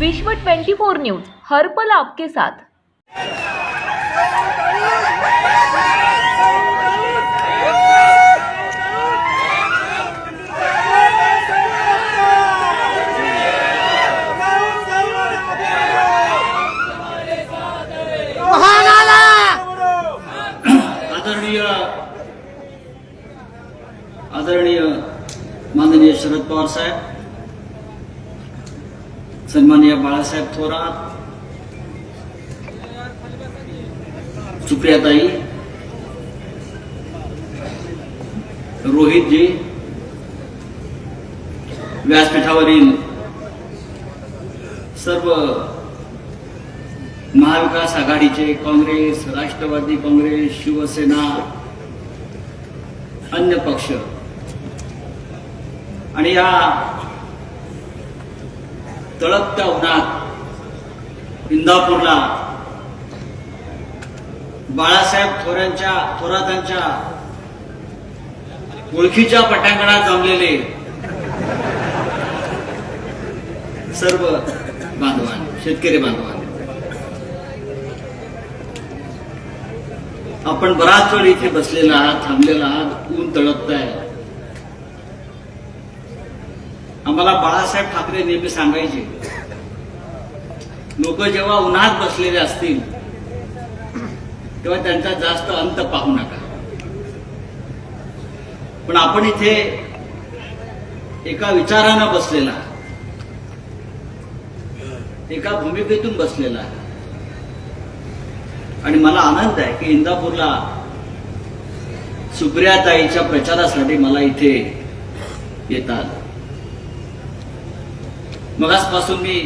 विश्व 24 न्यूज हर पल आपके साथ. आदरणीय आदरणीय माननीय शरद पवार साहेब सन्माननीय बाळासाहेब थोरात सुप्रियाताई रोहितजी व्यासपीठावरील सर्व महाविकास आघाडीचे काँग्रेस राष्ट्रवादी काँग्रेस शिवसेना अन्य पक्ष. आणि या तळपत्या उन्हात इंदापूरला. बाळासाहेब थोरांच्या थोरातांच्या ओळखीच्या पटांगणात जमलेले सर्व बांधवान शेतकरी बांधवान. आपण बराच वेळ इथे बसलेला आहात थांबलेला आहात ऊन तळपताय. आम्हाला बाळासाहेब ठाकरे नेहमी सांगायचे लोक जेव्हा उन्हात बसलेले असतील तेव्हा त्यांचा जास्त अंत पाहू नका. पण आपण इथे एका विचारानं बसलेला एका भूमिकेतून बसलेला आणि मला आनंद आहे की इंदापूरला सुप्रियाताईच्या प्रचारासाठी मला इथे येतात मगासपासून मी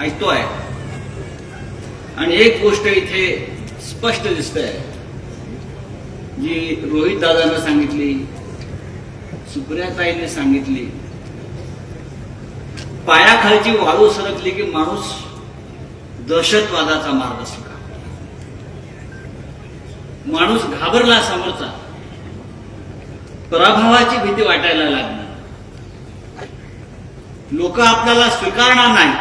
ऐकतो आहे आणि एक गोष्ट इथे स्पष्ट दिसतंय. जी रोहित दादानं सांगितली सुप्रियाताईने सांगितली पायाखालची वाळू सरकली की माणूस दहशतवादाचा मार्ग सुका माणूस घाबरला समोरचा. पराभवाची भीती वाटायला लागली. लोक आपल्याला स्वीकारणार नाही.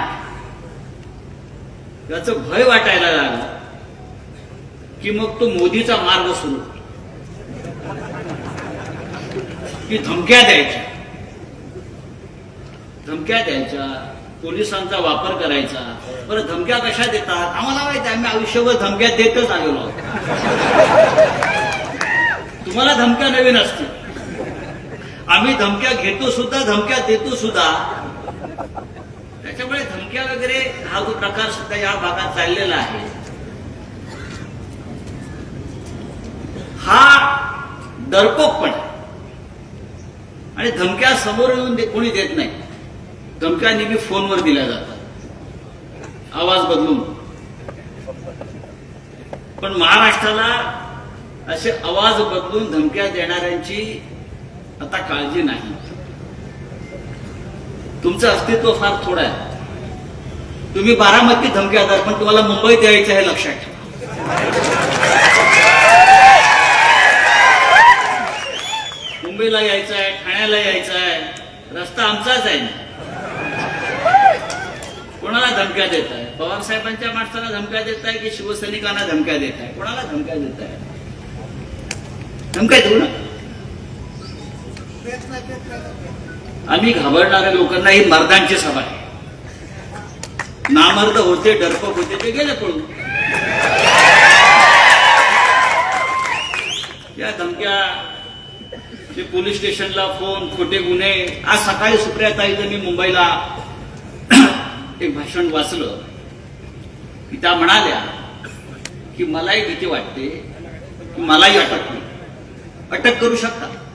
याच भय वाटायला लागलं की मग तो मोदीचा मार्ग सुरू की धमक्या द्यायच्या. धमक्या द्यायच्या पोलिसांचा वापर करायचा. बरं धमक्या कशा देतात? आम्हाला माहिती आहे, आम्ही आयुष्यभर धमक्या देतच आलेलो आहोत. तुम्हाला धमक्या नवीन असतील. आम्ही धमक्या घेतो सुद्धा धमक्या देतो सुद्धा त्याच्यामुळे धमक्या वगैरे हा जो प्रकार सुद्धा या भागात चाललेला आहे. हा डरपोकपण आणि धमक्या समोर येऊन दे- कोणी देत नाही. धमक्या नेहमी फोनवर दिल्या जातात. आवाज बदलून. पण महाराष्ट्राला असे आवाज बदलून धमक्या देणाऱ्यांची आता काळजी नाही. तुमचं अस्तित्व फार थोडं आहे. तुम्ही बारामती धमक्या द्या पण तुम्हाला मुंबईत यायचं हे लक्षात ठेवा. मुंबईला यायचं आहे ठाण्याला यायचं आहे रस्ता आमचाच आहे कोणाला धमक्या देत आहे? पवार साहेबांच्या माणसाला धमक्या देत आहे की शिवसैनिकांना धमक्या देत आहे? कोणाला धमक्या देत आहे? धमक्या देऊ ना. आम्ही घाबरणाऱ्या लोकांना ही मर्दांची सभा आहे. नामर्द होते डरपक होते ते गेले पळून. या धमक्या ते पोलीस स्टेशनला फोन खोटे गुन्हे आज सकाळी सुप्रियाताईचं मी मुंबईला एक भाषण वाचलं. की त्या म्हणाल्या की मलाही भीती वाटते की मलाही अटक अटक करू शकता.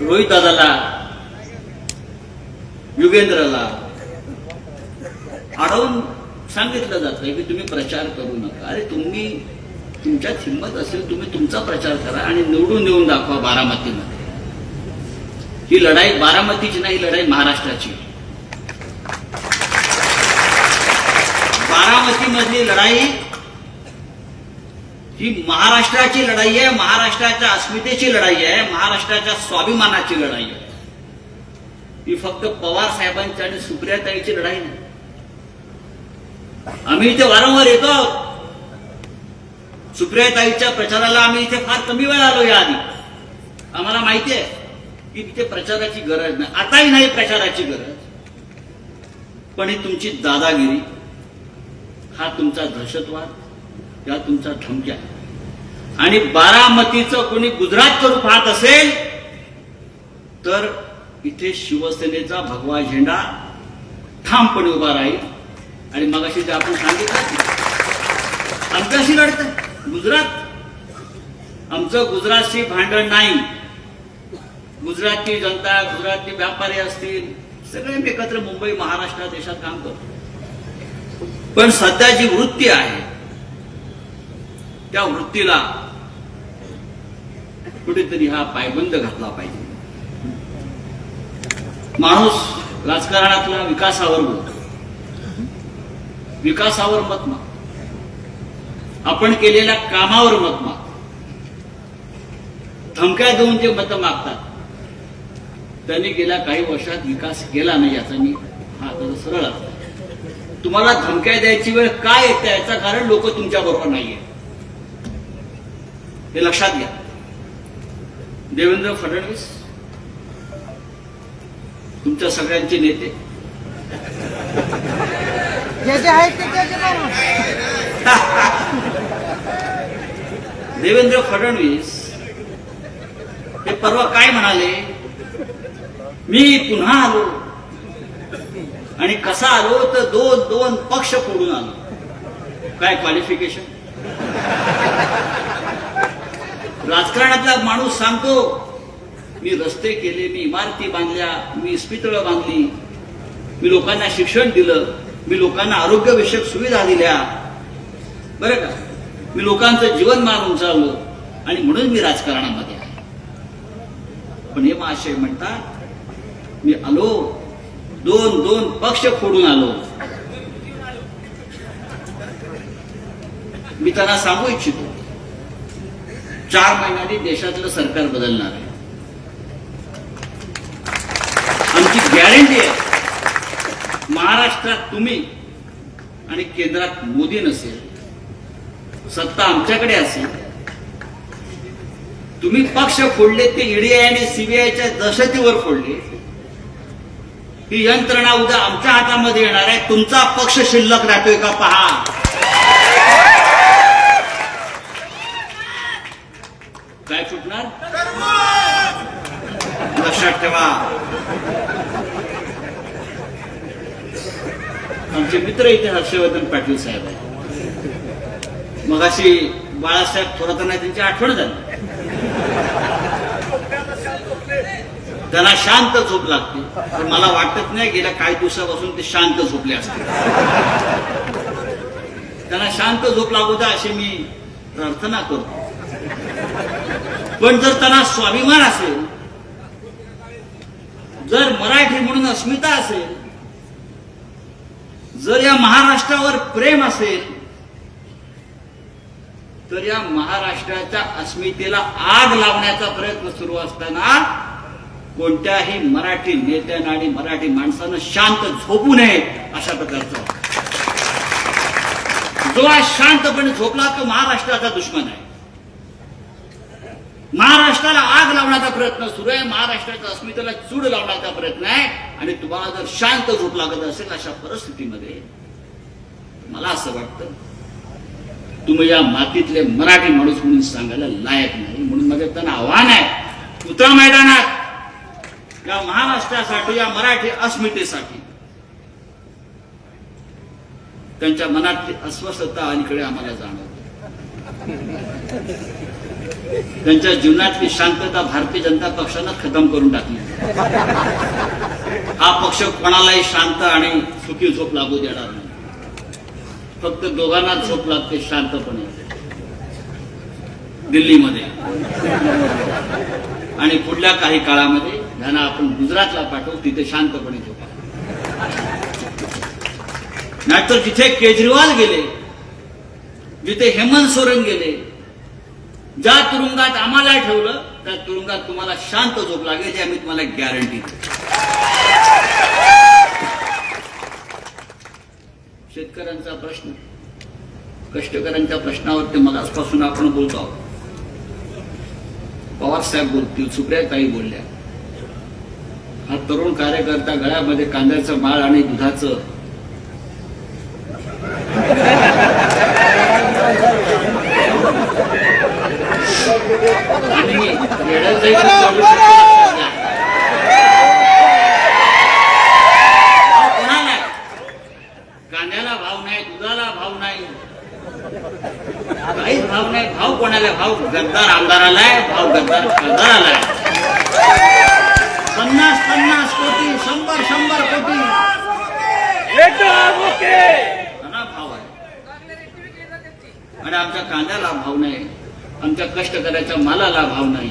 रोहित दादाला युगेंद्रला अडवून सांगितलं जातं की तुम्ही प्रचार करू नका. अरे तुम्ही तुमच्यात हिंमत असेल तुम्ही तुमचा प्रचार करा आणि निवडून देऊन दाखवा बारामतीमध्ये. ही लढाई बारामतीची नाही लढाई महाराष्ट्राची. बारामती मधली लढाई ही महाराष्ट्राची लढाई आहे महाराष्ट्राच्या अस्मितेची लढाई आहे महाराष्ट्राच्या स्वाभिमानाची लढाई आहे. ही फक्त पवार साहेबांची आणि सुप्रियाताईची लढाई नाही. आम्ही इथे वारंवार येतो आहोत. सुप्रियाताईच्या प्रचाराला आम्ही इथे फार कमी वेळ आलो या आधी. आम्हाला माहिती आहे की तिथे प्रचाराची गरज नाही. आताही नाही प्रचाराची गरज. पण ही तुमची दादागिरी हा तुमचा दहशतवाद. या तुमचा धमक्या आणि बारामतीचं कोणी गुजरातचं रूप पाहत असेल तर इथे शिवसेनेचा भगवा झेंडा ठामपणे उभा राहील. आणि मगाशी ते आपण सांगितलं आमच्याशी लढत गुजरात आमचं गुजरातशी भांडण नाही. गुजरातची जनता गुजरातचे व्यापारी असतील सगळे एकत्र मुंबई महाराष्ट्र देशात काम करतो. पण सध्या जी वृत्ती आहे त्या वृत्तीला कुठेतरी हा पायबंद घातला पाहिजे. माणूस राजकारणातला विकासावर बोलतो. विकासावर मत माग. आपण केलेल्या कामावर मत माग. धमक्या देऊन जे मत मागतात त्यांनी गेल्या काही वर्षात विकास केला नाही याचा मी हा आता सरळ तुम्हाला धमक्या द्यायची वेळ काय येते याचं कारण लोक तुमच्या बरोबर नाहीये. हे लक्षात घ्या. देवेंद्र फडणवीस तुमच्या सगळ्यांचे नेते. देवेंद्र फडणवीस हे परवा काय म्हणाले? मी पुन्हा आलो. आणि कसा आलो तर दोन दोन पक्ष फोडून आलो. काय क्वालिफिकेशन राजकारणातला माणूस सांगतो मी रस्ते केले मी इमारती बांधल्या मी इस्पितळं बांधली मी लोकांना शिक्षण दिलं मी लोकांना आरोग्यविषयक सुविधा दिल्या. बरं का? मी लोकांचं जीवनमान उंचावलं आणि म्हणून मी राजकारणामध्ये आहे. पण हे महाशय म्हणतात मी आलो दोन दोन पक्ष फोडून आलो. मी त्यांना सांगू इच्छितो. चार महिन्यांनी देशातलं सरकार बदलणार आहे. आमची गॅरंटी आहे. महाराष्ट्रात तुम्ही आणि केंद्रात मोदी नसेल सत्ता आमच्याकडे असेल तुम्ही पक्ष फोडले ते ईडीआय आणि सीबीआयच्या दहशतीवर फोडले ही यंत्रणा उद्या आमच्या हातामध्ये येणार आहे. तुमचा पक्ष शिल्लक राहतोय का पहा. सुटणार? लक्षात ठेवा. आमचे मित्र इथे हर्षवर्धन पाटील साहेब आहेत. मग अशी बाळासाहेब थोरातांना त्यांची आठवण झाली. त्यांना शांत झोप लागते पण मला वाटत नाही गेल्या काही दिवसापासून ते शांत झोपले असते त्यांना शांत झोप लागू द्या अशी मी प्रार्थना करतो. पण जर त्यांना स्वाभिमान असेल जर मराठी म्हणून अस्मिता असेल जर या महाराष्ट्रावर प्रेम असेल तर या महाराष्ट्राच्या अस्मितेला आग लावण्याचा प्रयत्न सुरू असताना कोणत्याही मराठी नेत्यानं आणि मराठी माणसानं शांत झोपू नये अशा प्रकारचं. जो आज शांतपणे झोपला तो महाराष्ट्राचा दुश्मन आहे. महाराष्ट्राला आग लावण्याचा प्रयत्न सुरू आहे. महाराष्ट्राच्या अस्मितेला चूड लावण्याचा प्रयत्न आहे. आणि तुम्हाला जर शांत झोप लागत असेल अशा परिस्थितीमध्ये मला असं वाटतं तुम्ही या मातीतले मराठी माणूस म्हणून सांगायला लायक नाही. म्हणून माझं त्यांना आव्हान आहे उतरा मैदानात या महाराष्ट्रासाठी या मराठी अस्मितेसाठी त्यांच्या मनातली अस्वस्थता अलीकडे आम्हाला जाणवते. त्यांच्या जीवनातली शांतता भारतीय जनता पक्षानं खतम करून टाकली. हा पक्ष कोणालाही शांत आणि सुखी झोप लागू देणार नाही. फक्त दोघांना झोप लागते शांतपणे. दिल्लीमध्ये. आणि पुढल्या काही काळामध्ये त्यांना आपण गुजरातला पाठवू तिथे शांतपणे झोपा. नाहीतर जिथे केजरीवाल गेले. जिथे हेमंत सोरेन गेले ज्या तुरुंगात आम्हाला ठेवलं त्या तुरुंगात तुम्हाला शांत झोप लागेल आम्ही तुम्हाला गॅरंटी शेतकऱ्यांचा प्रश्न कष्टकऱ्यांच्या प्रश्नावरती मला आजपासून आपण बोलतो आहोत. पवारसाहेब बोलतील सुप्रिया ताई बोलल्या. हा तरुण कार्यकर्ता गळ्यामध्ये कांद्याचं माळ आणि दुधाचं भाव आहे. आणि आमच्या कांद्याला भाव नाही. आमच्या कष्ट करायच्या मालाला भाव नाही.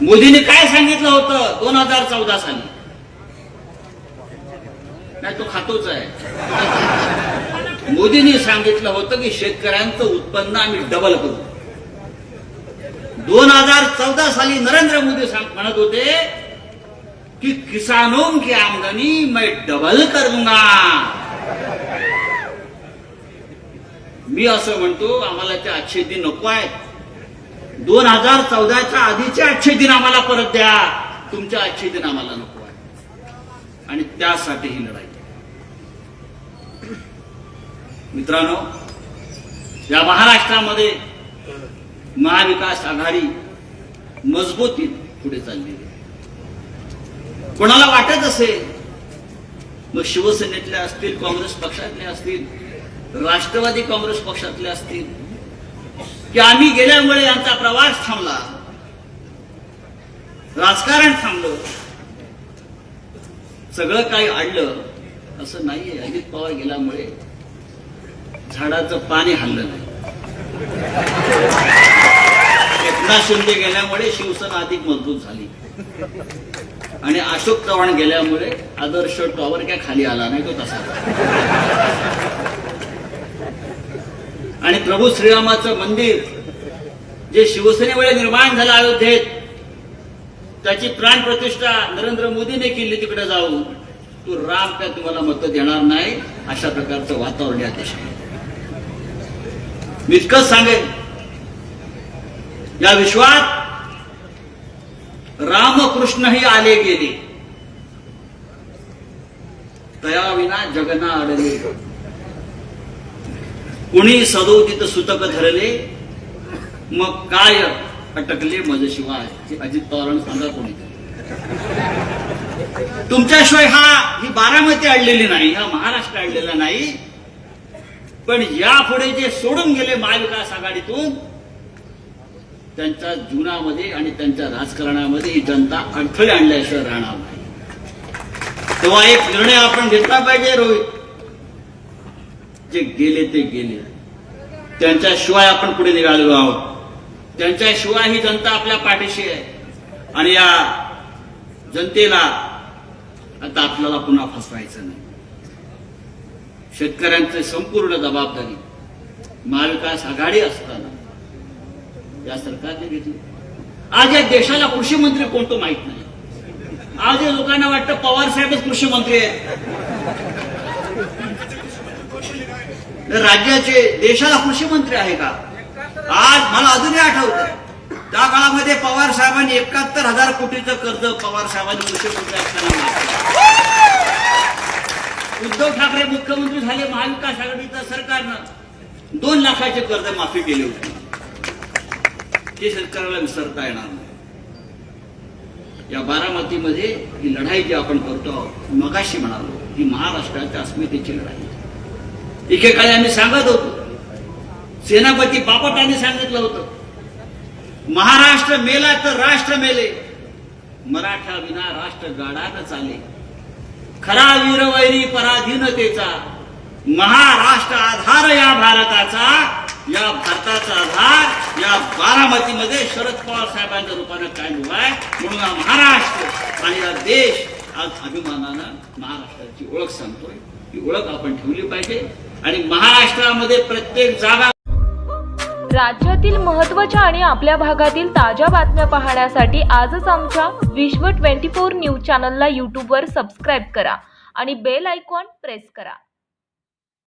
मोदीने काय सांगितलं होतं? दोन हजार चौदा साली. नाही तो खातोच आहे. मोदींनी सांगितलं होतं की शेतकऱ्यांचं उत्पन्न आम्ही डबल करू. दोन हजार चौदा साली नरेंद्र मोदी म्हणत होते की किसानों की आमदनी मैं डबल करूंगा मी असं म्हणतो आम्हाला ते आठशे दिन नको आहेत. दोन हजार चौदाच्या आधीचे आठशे दिन आम्हाला परत द्या. तुमच्या आठशे दिन आम्हाला नको आहे आणि त्यासाठी ही लढाई मित्रांनो या महाराष्ट्रामध्ये महाविकास आघाडी मजबूतीत पुढे चाललेली कोणाला वाटत असेल मग शिवसेनेतले असतील काँग्रेस पक्षातले असतील राष्ट्रवादी काँग्रेस पक्षातले असतील की आम्ही गेल्यामुळे यांचा प्रवास थांबला राजकारण थांबलं सगळं काही अडलं असं नाहीये. अजित पवार गेल्यामुळे झाडाचं पाणी हल्लं नाही. एकनाथ शिंदे गेल्यामुळे शिवसेना अधिक मजबूत झाली. आणि अशोक चव्हाण गेल्यामुळे आदर्श टॉवर काय खाली आला नाही तो तसा. आणि प्रभू श्रीरामाचं मंदिर जे शिवसेनेमुळे निर्माण झालं अयोध्येत त्याची प्राण प्रतिष्ठा नरेंद्र मोदीने केली तिकडे जाऊन तू राम काय तुम्हाला मत देणार नाही अशा प्रकारचं वातावरण या देशात. मी इतकंच सांगेन या विश्वात रामकृष्णही आले गेले. तयाविना जगना अडले कुणी सदोदित सुतक धरले मग काय अटकले मजशिवाय? अजित पवारांना सांगा कोणी तुमच्याशिवाय हा ही बारामती अडलेली नाही हा महाराष्ट्र अडलेला नाही. पण यापुढे जे सोडून गेले महाविकास आघाडीतून त्यांच्या जीवनामध्ये आणि त्यांच्या राजकारणामध्ये ही जनता अडथळे आणल्याशिवाय राहणार नाही. तेव्हा एक निर्णय आपण घेतला पाहिजे रोहित. जे गेले ते गेले. त्यांच्याशिवाय आपण पुढे निघालेलो आहोत? त्यांच्याशिवाय ही जनता आपल्या पाठीशी आहे. आणि या जनतेला आता आपल्याला पुन्हा फसवायचं नाही. शेतकऱ्यांची संपूर्ण जबाबदारी महाविकास आघाडी असताना या सरकारने घेतली. आज या देशाला कृषी मंत्री कोणतो माहीत नाही. आज या लोकांना वाटतं पवार साहेबच कृषी मंत्री आहेत तर राज्याचे देशाला कृषी मंत्री आहे का? आज मला अजूनही आठवत त्या काळामध्ये पवार साहेबांनी एकाहत्तर हजार कोटीचं कर्ज पवार साहेबांनी कृषी मंत्री असताना उद्धव ठाकरे मुख्यमंत्री झाले महाविकास आघाडीचं सरकारनं दोन लाखाचे कर्ज माफी केले होते. ते शेतकऱ्याला विसरता येणार नाही. या बारामतीमध्ये ही लढाई जी आपण करतो आहोत मगाशी म्हणालो ही महाराष्ट्राच्या अस्मितेची लढाई. एकेकाळी आम्ही सांगत होतो. सेनापती बापटाने सांगितलं होतं. महाराष्ट्र मेला तर राष्ट्र मेले. मराठा विना राष्ट्र गाडानं चाले. खरा वीरवैरी पराधीनतेचा महाराष्ट्र आधार या भारताचा या भारताचा आधार या बारामतीमध्ये शरद पवार साहेबांच्या रूपाने कायम आहे. म्हणून हा महाराष्ट्र आणि हा देश आज अभिमानानं महाराष्ट्राची ओळख सांगतोय. ही ओळख आपण ठेवली पाहिजे. आणि महाराष्ट्रामध्ये प्रत्येक जागा राज्यातील महत्त्वाच्या आणि आपल्या भागातील ताज्या बातम्या पाहण्यासाठी आजच आमच्या विश्व 24 न्यूज चॅनलला यूट्यूबवर सबस्क्राईब करा आणि बेल आयकॉन प्रेस करा.